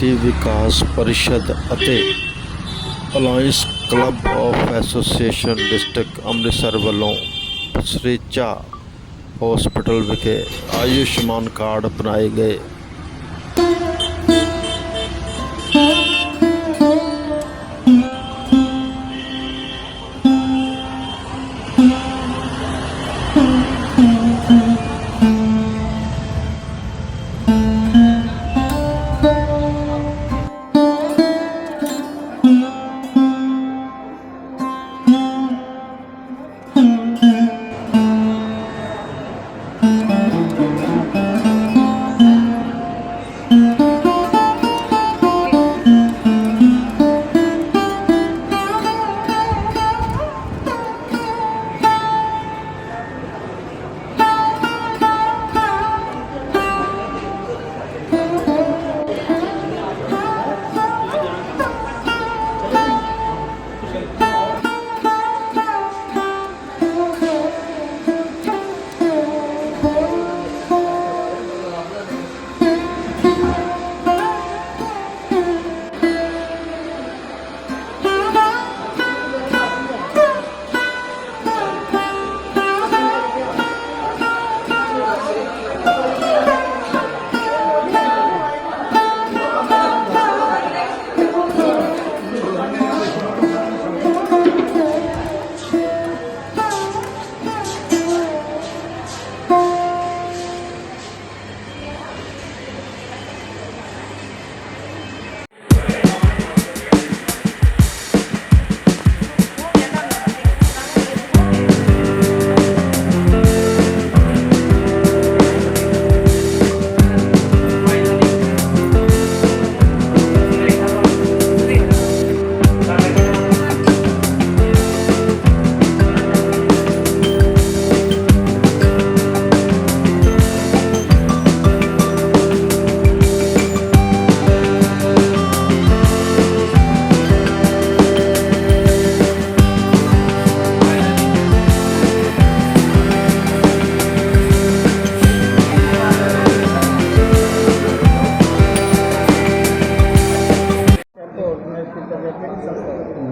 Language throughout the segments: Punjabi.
ਭਾਰਤੀ ਵਿਕਾਸ ਪਰਿਸ਼ਦ ਅਤੇ alliance club of association district Amritsar ਵੱਲੋਂ ਪਸਰੇਚਾ ਹਸਪੀਟਲ ਵਿਖੇ ਆਯੁਸ਼ਮਾਨ ਕਾਰਡ ਬਣਾਏ ਗਏ Música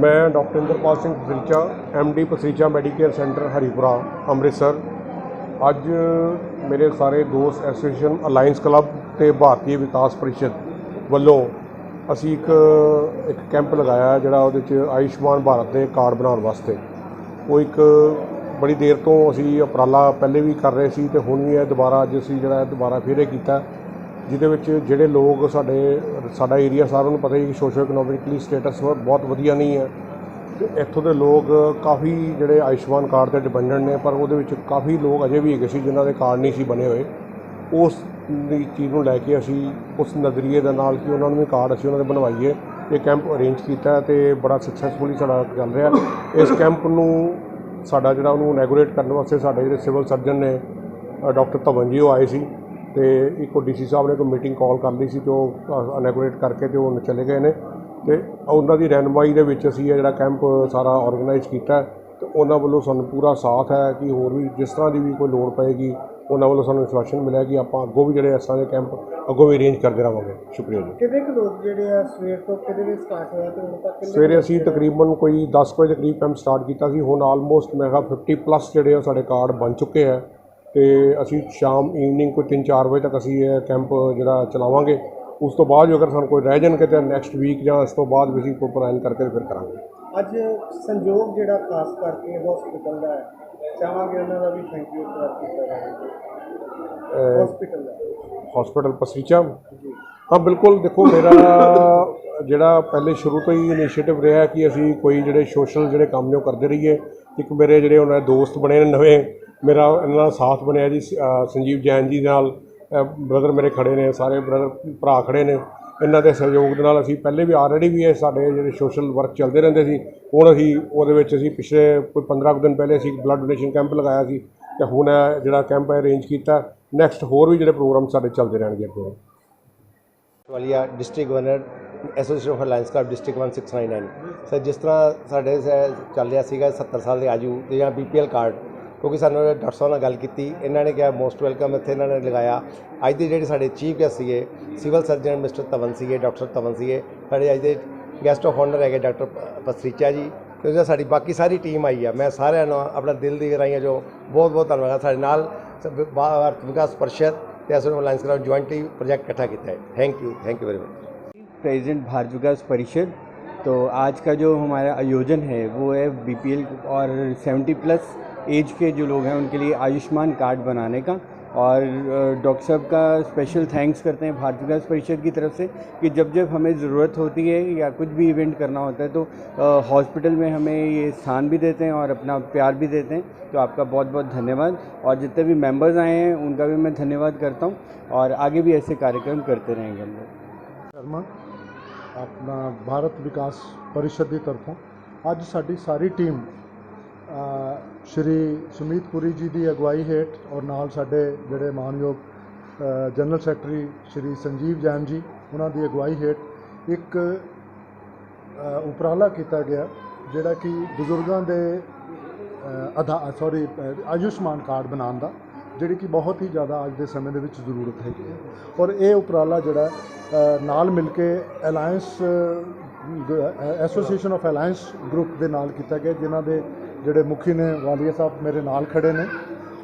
ਮੈਂ doctor Inderpal Singh Pasricha D Pasricha medicare centre Haripura, Amritsar. ਅੱਜ ਮੇਰੇ ਸਾਰੇ ਦੋਸਤ ਐਸੋਸੀਏਸ਼ਨ ਅਲਾਈਅੰਸ ਕਲੱਬ ਤੇ ਭਾਰਤੀ ਵਿਕਾਸ ਪਰਿਸ਼ਦ ਵੱਲੋਂ ਅਸੀਂ ਇੱਕ ਇੱਕ ਕੈਂਪ ਲਗਾਇਆ ਜਿਹੜਾ ਉਹਦੇ 'ਚ ਆਯੁਸ਼ਮਾਨ ਭਾਰਤ ਦੇ ਕਾਰਡ ਬਣਾਉਣ ਵਾਸਤੇ। ਉਹ ਇੱਕ ਬੜੀ ਦੇਰ ਤੋਂ ਅਸੀਂ ਉਪਰਾਲਾ ਪਹਿਲੇ ਵੀ ਕਰ ਰਹੇ ਸੀ ਤੇ ਹੁਣ ਵੀ ਇਹ ਦੁਬਾਰਾ ਅੱਜ ਅਸੀਂ ਜਿਹੜਾ ਦੁਬਾਰਾ ਫਿਰ ਇਹ ਕੀਤਾ। ਜਿਹਦੇ ਵਿੱਚ ਜਿਹੜੇ ਲੋਕ ਸਾਡੇ, ਸਾਡਾ ਏਰੀਆ ਸਾਰਿਆਂ ਨੂੰ ਪਤਾ ਹੀ ਸੋਸ਼ੋ ਇਕਨੋਮਿਕਲੀ ਸਟੇਟਸ ਬਹੁਤ ਵਧੀਆ ਨਹੀਂ ਹੈ। ਤੇ ਇੱਥੋਂ ਦੇ ਲੋਕ ਕਾਫੀ ਜਿਹੜੇ ਆਯੁਸ਼ਮਾਨ ਕਾਰਡ ਤੇ ਡਿਪੈਂਡੈਂਟ ਨੇ, ਪਰ ਉਹਦੇ ਵਿੱਚ ਕਾਫੀ ਲੋਕ ਅਜੇ ਵੀ ਹੈਗੇ ਸੀ ਜਿਨ੍ਹਾਂ ਦੇ ਕਾਰਡ ਨਹੀਂ ਸੀ ਬਣੇ ਹੋਏ। ਉਸ ਦੀ ਚੀਜ਼ ਨੂੰ ਲੈ ਕੇ ਅਸੀਂ ਉਸ ਨਜ਼ਰੀਏ ਦੇ ਨਾਲ ਕਿ ਉਹਨਾਂ ਨੂੰ ਵੀ ਕਾਰਡ ਅਸੀਂ ਉਹਨਾਂ ਦੇ ਬਣਵਾਈਏ। ਇਹ ਕੈਂਪ ਅਰੇਂਜ ਕੀਤਾ ਹੈ ਤੇ ਬੜਾ ਸਕਸੈਸਫੁਲੀ ਸਾਡਾ ਚੱਲ ਰਿਹਾ ਇਸ ਕੈਂਪ ਨੂੰ ਸਾਡਾ ਜਿਹੜਾ ਉਹਨੂੰ ਇਨੈਗੋਰੇਟ ਕਰਨ ਵਾਸਤੇ ਸਾਡੇ ਜਿਹੜੇ ਸਿਵਲ ਸਰਜਨ ਨੇ ਡਾਕਟਰ ਧਵਨ ਜੀ ਉਹ ਆਏ ਸੀ। ਤੇ ਇੱਕ ਡੀਸੀ ਸਾਹਿਬ ਨੇ ਕੋਈ ਮੀਟਿੰਗ ਕਾਲ ਕਰ ਲਈ ਸੀ ਤੇ ਉਹ ਇਨੈਗੋਰੇਟ ਕਰਕੇ ਤੇ ਉਹ ਚਲੇ ਗਏ ਨੇ। ਤੇ ਉਹਨਾਂ ਦੀ ਰਹਿਨੁਮਾਈ ਦੇ ਵਿੱਚ ਅਸੀਂ ਇਹ ਜਿਹੜਾ ਕੈਂਪ ਸਾਰਾ ਆਰਗੇਨਾਈਜ਼ ਕੀਤਾ ਤੇ ਉਹਨਾਂ ਵੱਲੋਂ ਸਾਨੂੰ ਪੂਰਾ ਸਾਥ ਹੈ ਕਿ ਹੋਰ ਵੀ ਜਿਸ ਤਰ੍ਹਾਂ ਦੀ ਵੀ ਕੋਈ ਲੋੜ ਪਏਗੀ ਉਹਨਾਂ ਵੱਲੋਂ ਸਾਨੂੰ ਵਿਸ਼ਵਾਸਨ ਮਿਲਿਆ ਕਿ ਆਪਾਂ ਅੱਗੋਂ ਵੀ ਜਿਹੜੇ ਇਸ ਤਰ੍ਹਾਂ ਦੇ ਕੈਂਪ ਅੱਗੋਂ ਵੀ ਅਰੇਂਜ ਕਰਦੇ ਰਹਾਂਗੇ। ਸ਼ੁਕਰੀਆ ਜੀ। ਕਿੰਨੇ ਕੁ ਲੋਕ ਜਿਹੜੇ ਆ ਸਵੇਰ ਤੋਂ ਕਿਤੇ ਵੀ ਸਟਾਰਟ ਹੋਇਆ ਤੇ ਹੁਣ ਤੱਕ ਸਵੇਰੇ ਅਸੀਂ ਤਕਰੀਬਨ ਕੋਈ 10 ਵਜੇ ਦੇ ਕਰੀਬ ਕੈਂਪ ਸਟਾਰਟ ਕੀਤਾ ਸੀ ਹੁਣ ਆਲਮੋਸਟ ਮੈਂ ਕਿਹਾ 50 ਪਲੱਸ ਜਿਹੜੇ ਆ ਸਾਡੇ ਕਾਰਡ ਬਣ ਚੁੱਕੇ ਆ। ਤੇ ਅਸੀਂ ਸ਼ਾਮ ਈਵਨਿੰਗ ਕੋਈ 3-4 ਵਜੇ ਤੱਕ ਅਸੀਂ ਇਹ ਕੈਂਪ ਜਿਹੜਾ ਚਲਾਵਾਂਗੇ। ਉਸ ਤੋਂ ਬਾਅਦ ਜੋ ਅਗਰ ਸਾਨੂੰ ਕੋਈ ਰਹਿ ਜਾਣਗੇ ਤਾਂ ਨੈਕਸਟ ਵੀਕ ਜਾਂ ਇਸ ਤੋਂ ਬਾਅਦ ਵੀ ਅਸੀਂ ਕੋਈ ਪਲਾਨ ਕਰਕੇ ਫਿਰ ਕਰਾਂਗੇ। ਅੱਜ ਸੰਯੋਗ ਜਿਹੜਾ ਖਾਸ ਕਰਕੇ ਹਸਪੀਟਲ ਦਾ ਹੈ ਚਾਹਾਂਗੇ ਉਹਨਾਂ ਦਾ ਵੀ ਥੈਂਕ ਯੂ ਕਰ ਕੀਤਾ ਜਾਵੇ। ਹਸਪੀਟਲ ਦਾ। ਹਸਪੀਟਲ ਪਸਰੀਚਾ? ਹਾਂ ਬਿਲਕੁਲ ਦੇਖੋ ਮੇਰਾ ਜਿਹੜਾ ਪਹਿਲੇ ਸ਼ੁਰੂ ਤੋਂ ਹੀ ਇਨੀਸ਼ੀਏਟਿਵ ਰਿਹਾ ਕਿ ਅਸੀਂ ਕੋਈ ਜਿਹੜੇ ਸੋਸ਼ਲ ਜਿਹੜੇ ਕੰਮ ਨੇ ਉਹ ਕਰਦੇ ਰਹੀਏ। ਇੱਕ ਮੇਰੇ ਜਿਹੜੇ ਉਹਨਾਂ ਦੇ ਦੋਸਤ ਬਣੇ ਨੇ ਨਵੇਂ ਮੇਰਾ ਇਹਨਾਂ ਦਾ ਸਾਥ ਬਣਿਆ ਜੀ ਸੰਜੀਵ ਜੈਨ ਜੀ ਨਾਲ ਬ੍ਰਦਰ ਮੇਰੇ ਖੜੇ ਨੇ, ਸਾਰੇ ਬ੍ਰਦਰ ਭਰਾ ਖੜੇ ਨੇ। ਇਹਨਾਂ ਦੇ ਸਹਿਯੋਗ ਦੇ ਨਾਲ ਅਸੀਂ ਪਹਿਲੇ ਵੀ ਆਲਰੇਡੀ ਵੀ ਇਹ ਸਾਡੇ ਜਿਹੜੇ ਸੋਸ਼ਲ ਵਰਕ ਚੱਲਦੇ ਰਹਿੰਦੇ ਸੀ, ਹੁਣ ਅਸੀਂ ਉਹਦੇ ਵਿੱਚ ਅਸੀਂ ਪਿਛਲੇ ਕੋਈ 15 ਕੁ ਦਿਨ ਪਹਿਲੇ ਅਸੀਂ ਬਲੱਡ ਡੋਨੇਸ਼ਨ ਕੈਂਪ ਲਗਾਇਆ ਸੀ ਤੇ ਹੁਣ ਇਹ ਜਿਹੜਾ ਕੈਂਪ ਅਰੇਂਜ ਕੀਤਾ। ਨੈਕਸਟ ਹੋਰ ਵੀ ਜਿਹੜੇ ਪ੍ਰੋਗਰਾਮ ਸਾਡੇ ਚੱਲਦੇ ਰਹਿਣਗੇ ਅੱਗੇ। Walia district governor association of alliance club district 1699 sir ਜਿਸ ਤਰ੍ਹਾਂ ਸਾਡੇ ਚੱਲ ਰਿਹਾ ਸੀਗਾ 70 ਸਾਲ ਦੇ ਆਜੂ ਤੇ ਜਾਂ ਬੀਪੀਐਲ ਕਾਰਡ ਕਿਉਂਕਿ ਸਾਨੂੰ ਡਾਕਟਰ ਸਾਹਿਬ ਨਾਲ ਗੱਲ ਕੀਤੀ ਇਹਨਾਂ ਨੇ ਕਿਹਾ ਮੋਸਟ ਵੈਲਕਮ ਇੱਥੇ ਇਹਨਾਂ ਨੇ ਲਗਾਇਆ ਅੱਜ ਦੇ ਜਿਹੜੇ ਸਾਡੇ ਚੀਫ ਗੈਸਟ ਸੀਗੇ ਸਿਵਲ ਸਰਜਨ ਮਿਸਟਰ ਤਵਨ ਸੀਗੇ ਡਾਕਟਰ ਤਵਨ ਸੀਗੇ ਸਾਡੇ ਅੱਜ ਦੇ ਗੈਸਟ ਆਫ ਆਨਰ ਹੈਗੇ ਡਾਕਟਰ ਪਸਰੀਚਾ ਜੀ ਤੇ ਉਹਦਾ ਸਾਡੀ ਬਾਕੀ ਸਾਰੀ ਟੀਮ ਆਈ ਆ ਮੈਂ ਸਾਰਿਆਂ ਨੂੰ ਆਪਣਾ ਦਿਲ ਦੀ ਗਹਿਰਾਈਆਂ ਜੋ ਬਹੁਤ ਬਹੁਤ ਧੰਨਵਾਦ ਸਾਡੇ ਨਾਲ ਸ- ਭਾਰਤ ਵਿਕਾਸ ਪਰਿਸ਼ਦ ਤੇ association alliance club jointly project ਇਕੱਠਾ ਕੀਤਾ ਹੈ thank you thank you very much president Bharat Vikas Parishad तो आज का जो हमारा आयोजन है वो है बीपीएल और 70 प्लस एज के जो लोग हैं उनके लिए आयुष्मान कार्ड बनाने का और अ, डॉक्टर साहब का स्पेशल थैंक्स करते हैं भारत विकास परिषद की तरफ से कि जब जब हमें ज़रूरत होती है या कुछ भी इवेंट करना होता है तो अ, हॉस्पिटल में हमें ये स्थान भी देते हैं और अपना प्यार भी देते हैं तो आपका बहुत बहुत धन्यवाद और जितने भी मेंबर्स आए हैं उनका भी मैं धन्यवाद करता हूँ और आगे भी ऐसे कार्यक्रम करते रहेंगे हम लोग ਸ਼ਰਮਾ ਆਪਣਾ ਭਾਰਤ ਵਿਕਾਸ ਪਰਿਸ਼ਦ ਦੀ ਤਰਫੋਂ ਅੱਜ ਸਾਡੀ ਸਾਰੀ ਟੀਮ ਅ, ਸ਼੍ਰੀ ਸੁਮੀਤ ਪੁਰੀ ਜੀ ਦੀ ਅਗਵਾਈ ਹੇਠ ਔਰ ਨਾਲ ਸਾਡੇ ਜਿਹੜੇ ਮਾਨਯੋਗ ਜਨਰਲ ਸੈਕਟਰੀ ਸ਼੍ਰੀ ਸੰਜੀਵ ਜੈਨ ਜੀ ਉਹਨਾਂ ਦੀ ਅਗਵਾਈ ਹੇਠ ਇੱਕ ਉਪਰਾਲਾ ਕੀਤਾ ਗਿਆ ਜਿਹੜਾ ਕਿ ਬਜ਼ੁਰਗਾਂ ਦੇ ਅ, ਆਧਾ ਸੌਰੀ ਆਯੁਸ਼ਮਾਨ ਕਾਰਡ ਬਣਾਉਣ ਦਾ ਜਿਹੜੀ ਕਿ ਬਹੁਤ ਹੀ ਜ਼ਿਆਦਾ ਅੱਜ ਦੇ ਸਮੇਂ ਦੇ ਵਿੱਚ ਜ਼ਰੂਰਤ ਹੈਗੀ ਹੈ। ਔਰ ਇਹ ਉਪਰਾਲਾ ਜਿਹੜਾ ਨਾਲ ਮਿਲ ਕੇ alliance association of alliance group ਦੇ ਨਾਲ ਕੀਤਾ ਗਿਆ ਜਿਨ੍ਹਾਂ ਦੇ ਜਿਹੜੇ ਮੁਖੀ ਨੇ, ਵਾਲੀਆ ਸਾਹਿਬ ਮੇਰੇ ਨਾਲ ਖੜੇ ਨੇ।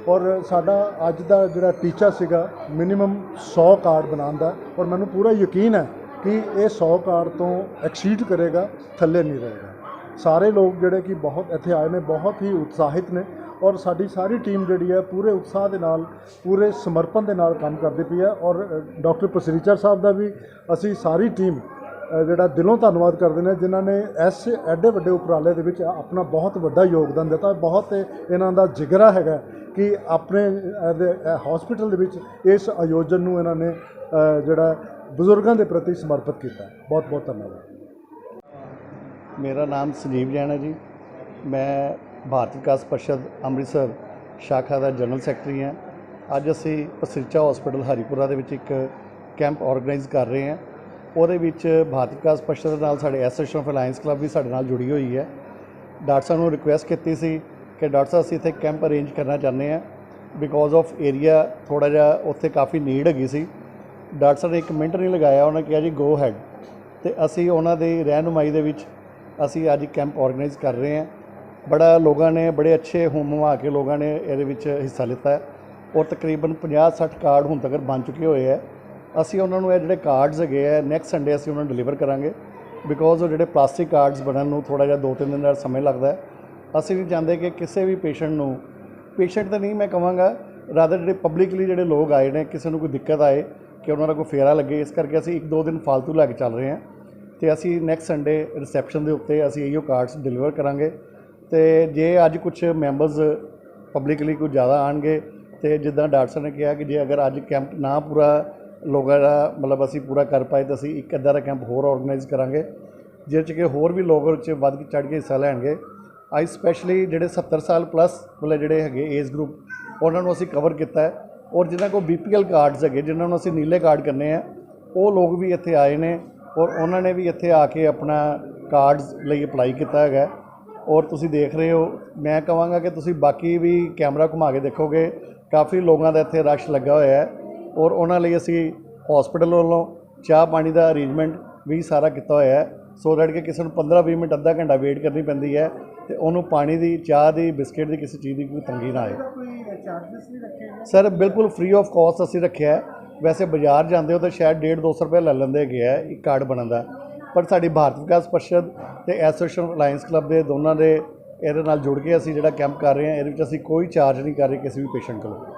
ਔਰ ਸਾਡਾ ਅੱਜ ਦਾ ਜਿਹੜਾ ਟੀਚਾ ਸੀਗਾ, ਮਿਨੀਮਮ 100 ਕਾਰਡ ਬਣਾਉਣ ਦਾ। ਔਰ ਮੈਨੂੰ ਪੂਰਾ ਯਕੀਨ ਹੈ ਕਿ ਇਹ 100 ਕਾਰਡ ਤੋਂ ਐਕਸੀਡ ਕਰੇਗਾ, ਥੱਲੇ ਨਹੀਂ ਰਹੇਗਾ। ਸਾਰੇ ਲੋਕ ਜਿਹੜੇ ਕਿ ਬਹੁਤ ਇੱਥੇ ਆਏ ਨੇ, ਬਹੁਤ ਹੀ ਉਤਸ਼ਾਹਿਤ ਨੇ। ਔਰ ਸਾਡੀ ਸਾਰੀ ਟੀਮ ਜਿਹੜੀ ਹੈ, ਪੂਰੇ ਉਤਸ਼ਾਹ ਦੇ ਨਾਲ, ਪੂਰੇ ਸਮਰਪਣ ਦੇ ਨਾਲ ਕੰਮ ਕਰਦੀ ਪਈ ਹੈ। ਔਰ ਡਾਕਟਰ ਪਸਰੀਚਰ ਸਾਹਿਬ ਦਾ ਵੀ ਅਸੀਂ ਸਾਰੀ ਟੀਮ ਜਿਹੜਾ ਦਿਲੋਂ ਧੰਨਵਾਦ ਕਰਦੇ ਨੇ, ਜਿਨ੍ਹਾਂ ਨੇ ਇਸ ਐਡੇ ਵੱਡੇ ਉਪਰਾਲੇ ਦੇ ਵਿੱਚ ਆਪਣਾ ਬਹੁਤ ਵੱਡਾ ਯੋਗਦਾਨ ਦਿੱਤਾ। ਬਹੁਤ ਇਹਨਾਂ ਦਾ ਜਿਗਰਾ ਹੈਗਾ ਕਿ ਆਪਣੇ ਹਸਪੀਟਲ ਦੇ ਵਿੱਚ ਇਸ ਆਯੋਜਨ ਨੂੰ ਇਹਨਾਂ ਨੇ ਜਿਹੜਾ ਬਜ਼ੁਰਗਾਂ ਦੇ ਪ੍ਰਤੀ ਸਮਰਪਿਤ ਕੀਤਾ। ਬਹੁਤ ਬਹੁਤ ਧੰਨਵਾਦ। ਮੇਰਾ ਨਾਮ ਸੰਜੀਵ ਜੈਨ ਜੀ। ਮੈਂ ਭਾਰਤ ਵਿਕਾਸ ਪਰਿਸ਼ਦ ਅੰਮ੍ਰਿਤਸਰ ਸ਼ਾਖਾ ਦਾ ਜਨਰਲ ਸੈਕਟਰੀ ਹਾਂ। ਅੱਜ ਅਸੀਂ ਪਸਰੀਚਾ ਹਸਪੀਟਲ ਹਰੀਪੁਰਾ ਦੇ ਵਿੱਚ ਇੱਕ ਕੈਂਪ ਆਰਗੇਨਾਈਜ਼ ਕਰ ਰਹੇ ਹਾਂ। ਉਹਦੇ ਵਿੱਚ ਭਾਰਤ ਵਿਕਾਸ ਪਰਿਸ਼ਦ ਦੇ ਨਾਲ ਸਾਡੇ ਐਸੋਸੀਏਸ਼ਨ ਆਫ ਅਲਾਈਅੰਸ ਕਲੱਬ ਵੀ ਸਾਡੇ ਨਾਲ ਜੁੜੀ ਹੋਈ ਹੈ। ਡਾਕਟਰ ਸਾਹਿਬ ਨੂੰ ਰਿਕੁਐਸਟ ਕੀਤੀ ਸੀ ਕਿ ਡਾਕਟਰ ਸਾਹਿਬ, ਅਸੀਂ ਇੱਥੇ ਕੈਂਪ ਅਰੇਂਜ ਕਰਨਾ ਚਾਹੁੰਦੇ ਹਾਂ। ਬਿਕੋਜ਼ ਆਫ ਏਰੀਆ ਥੋੜਾ ਜਿਹਾ ਉੱਥੇ ਕਾਫੀ ਨੀਡ ਹੈਗੀ ਸੀ। ਡਾਕਟਰ ਸਾਹਿਬ ਨੇ ਇੱਕ ਮਿੰਟ ਨਹੀਂ ਲਗਾਇਆ, ਉਹਨਾਂ ਕਿਹਾ ਜੀ ਗੋ ਹੈਡ ਤੇ ਅਸੀਂ ਉਹਨਾਂ ਦੀ ਰਹਿਨੁਮਾਈ ਦੇ ਵਿੱਚ ਅਸੀਂ ਅੱਜ ਕੈਂਪ ਆਰਗੇਨਾਈਜ਼ ਕਰ ਰਹੇ ਹਾਂ। ਬੜਾ ਲੋਕਾਂ ਨੇ, ਬੜੇ ਅੱਛੇ ਹੁਮਾ ਕੇ ਲੋਕਾਂ ਨੇ ਇਹਦੇ ਵਿੱਚ ਹਿੱਸਾ ਲਿੱਤਾ ਔਰ ਤਕਰੀਬਨ 50-60 ਕਾਰਡ ਹੁਣ ਤੱਕ ਬਣ ਚੁੱਕੇ ਹੋਏ ਹੈ। ਅਸੀਂ ਉਹਨਾਂ ਨੂੰ ਇਹ ਜਿਹੜੇ ਕਾਰਡਸ ਹੈਗੇ ਆ ਨੈਕਸਟ ਸੰਡੇ ਅਸੀਂ ਉਹਨਾਂ ਨੂੰ ਡਿਲੀਵਰ ਕਰਾਂਗੇ। ਬਿਕੋਜ਼ ਉਹ ਜਿਹੜੇ ਪਲਾਸਟਿਕ ਕਾਰਡਸ ਬਣਨ ਨੂੰ ਥੋੜਾ ਜਿਹਾ 2-3 ਦਿਨ ਦਾ ਸਮੇਂ ਲੱਗਦਾ ਹੈ। ਅਸੀਂ ਨਹੀਂ ਚਾਹੁੰਦੇ ਕਿ ਕਿਸੇ ਵੀ ਪੇਸ਼ੈਂਟ ਨੂੰ ਪੇਸ਼ੈਂਟ ਤਾਂ ਨਹੀਂ ਮੈਂ ਕਹਾਂਗਾ ਰਾਦਰ ਜਿਹੜੇ ਪਬਲਿਕਲੀ ਜਿਹੜੇ ਲੋਕ ਆਏ ਨੇ, ਕਿਸੇ ਨੂੰ ਕੋਈ ਦਿੱਕਤ ਆਏ ਕਿ ਉਹਨਾਂ ਦਾ ਕੋਈ ਫੇਰਾ ਲੱਗੇ, ਇਸ ਕਰਕੇ ਅਸੀਂ ਇੱਕ ਦੋ ਦਿਨ ਫालतू ਲੈ ਕੇ ਚੱਲ ਰਹੇ ਹਾਂ। ਤੇ ਅਸੀਂ ਨੈਕਸਟ ਸੰਡੇ ਰਿਸੈਪਸ਼ਨ ਦੇ ਉੱਤੇ ਅਸੀਂ ਇਹੋ ਕਾਰਡਸ ਡਿਲੀਵਰ ਕਰਾਂਗੇ। ਤੇ ਜੇ ਅੱਜ ਕੁਝ ਮੈਂਬਰਸ ਪਬਲਿਕਲੀ ਕੁਝ ਜ਼ਿਆਦਾ ਆਣਗੇ, ਤੇ ਜਿੱਦਾਂ ਡਾਕਟਰ ਸਾਹਿਬ ਨੇ ਕਿਹਾ ਕਿ ਜੇ ਅਗਰ ਅੱਜ ਕੈਂਪ ਨਾ ਪੂਰਾ ਲੋਕਾਂ ਦਾ ਮਤਲਬ ਅਸੀਂ ਪੂਰਾ ਕਰ ਪਾਏ ਤਾਂ ਅਸੀਂ ਇੱਕ ਅੱਧਾ ਦਾ ਕੈਂਪ ਹੋਰ ਆਰਗੇਨਾਈਜ਼ ਕਰਾਂਗੇ, ਜਿਹਦੇ 'ਚ ਕਿ ਹੋਰ ਵੀ ਲੋਕ ਉਹ 'ਚ ਵੱਧ ਕੇ ਚੜ੍ਹ ਕੇ ਹਿੱਸਾ ਲੈਣਗੇ। ਅੱਜ ਸਪੈਸ਼ਲੀ ਜਿਹੜੇ 70 ਸਾਲ ਪਲੱਸ ਵਾਲੇ ਜਿਹੜੇ ਹੈਗੇ ਏਜ ਗਰੁੱਪ ਉਹਨਾਂ ਨੂੰ ਅਸੀਂ ਕਵਰ ਕੀਤਾ ਹੈ। ਔਰ ਜਿਨ੍ਹਾਂ ਕੋਲ ਬੀਪੀਐਲ ਕਾਰਡਸ ਹੈਗੇ ਜਿਨ੍ਹਾਂ ਨੂੰ ਅਸੀਂ ਨੀਲੇ ਕਾਰਡ ਕਰਨੇ ਆ ਉਹ ਲੋਕ ਵੀ ਇੱਥੇ ਆਏ ਨੇ ਔਰ ਉਹਨਾਂ ਨੇ ਵੀ ਇੱਥੇ ਆ ਕੇ ਆਪਣਾ ਕਾਰਡਸ ਲਈ ਅਪਲਾਈ ਕੀਤਾ ਹੈਗਾ ਔਰ ਤੁਸੀਂ ਦੇਖ ਰਹੇ ਹੋ, ਮੈਂ ਕਹਾਂਗਾ ਕਿ ਤੁਸੀਂ ਬਾਕੀ ਵੀ ਕੈਮਰਾ ਘੁਮਾ ਕੇ ਦੇਖੋਗੇ, ਕਾਫੀ ਲੋਕਾਂ ਦਾ ਇੱਥੇ ਰਸ਼ ਲੱਗਾ ਹੋਇਆ ਹੈ। ਔਰ ਉਹਨਾਂ ਲਈ ਅਸੀਂ ਹਸਪੀਟਲ ਵੱਲੋਂ ਚਾਹ ਪਾਣੀ ਦਾ ਅਰੇਂਜਮੈਂਟ ਵੀ ਸਾਰਾ ਕੀਤਾ ਹੋਇਆ ਹੈ। ਸੋ ਦੈਟ ਕਿ ਕਿਸੇ ਨੂੰ 15-20 ਮਿੰਟ ਅੱਧਾ ਘੰਟਾ ਵੇਟ ਕਰਨੀ ਪੈਂਦੀ ਹੈ ਤੇ ਉਹਨੂੰ ਪਾਣੀ ਦੀ, ਚਾਹ ਦੀ, ਬਿਸਕਟ ਦੀ ਕਿਸੇ ਚੀਜ਼ ਦੀ ਕੋਈ ਤੰਗੀ ਨਾ ਆਏ। ਸਰ ਬਿਲਕੁਲ ਫ੍ਰੀ ਆਫ ਕਾਸਟ ਅਸੀਂ ਰੱਖਿਆ ਹੈ। ਵੈਸੇ ਬਾਜ਼ਾਰ ਜਾਂਦੇ ਹੋ ਤਾਂ ਸ਼ਾਇਦ 1.5 200 ਰੁਪਏ ਲੈ ਲੈਂਦੇ ਗਿਆ ਆ, ਇੱਕ ਕਾਰਡ ਬਣਨ ਦਾ। ਪਰ ਸਾਡੀ ਭਾਰਤ ਵਿਕਾਸ ਪਰਿਸ਼ਦ ਤੇ ਐਸੋਸੀਏਸ਼ਨ ਅਲਾਈਅੰਸ ਕਲੱਬ ਦੇ ਦੋਨਾਂ ਦੇ ਇਹਦੇ ਨਾਲ ਜੁੜ ਕੇ ਅਸੀਂ ਜਿਹੜਾ ਕੈਂਪ ਕਰ ਰਹੇ ਹਾਂ, ਇਹਦੇ ਵਿੱਚ ਅਸੀਂ ਕੋਈ ਚਾਰਜ ਨਹੀਂ ਕਰ ਰਹੇ ਕਿਸੇ ਵੀ ਪੇਸ਼ੈਂਟ ਕੋਲੋਂ।